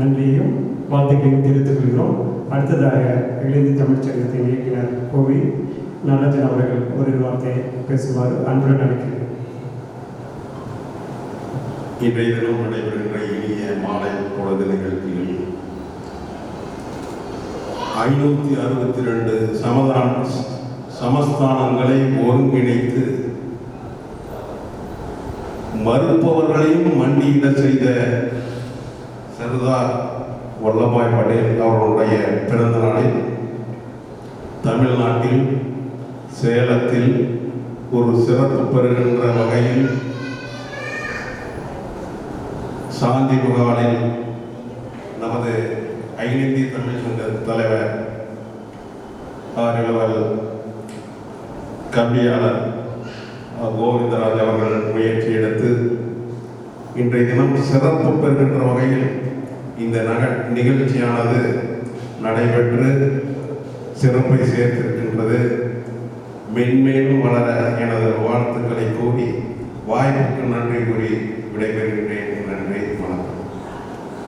நன்றியையும் வாழ்த்துக்களையும் தெரிவித்துக் கொள்கிறோம். அடுத்ததாக இளைஞர் தமிழ்ச்சங்கத்தின் இயக்குனர் கோவி நடராஜன் அவர்கள் ஒரு வார்த்தை பேசுமாறு அன்புடன் அழைக்கிறேன். இன்றைய தினம் நடைபெறுகின்ற இனிய மாலை பொழுது நிகழ்ச்சியில் ஐநூற்றி அறுபத்தி ரெண்டு சமதான சமஸ்தானங்களை ஒருங்கிணைத்து மறுப்பவர்களையும் மண்டியிட செய்த சர்தார் வல்லபாய் பட்டேல் அவர்களுடைய பிறந்த நாளில் தமிழ்நாட்டில் சேலத்தில் ஒரு சிறப்பு பெறுகின்ற வகையில் சாந்தி முகாலில் நமது அகில இந்திய தமிழ் சங்க தலைவர் ஆரிலவல் கல்வியாளர் கோவிந்தராஜ் அவர்கள் முயற்சி எடுத்து இன்றைய தினம் சிறப்பு பெறுகின்ற வகையில் இந்த நக நிகழ்ச்சியானது நடைபெற்று சிறப்பை சேர்த்திருக்கின்றது. மென்மேலும் வளர எனது வாழ்த்துக்களை கூறி வாய்ப்புக்கு நன்றி கூறி விடைபெறுகின்றேன்.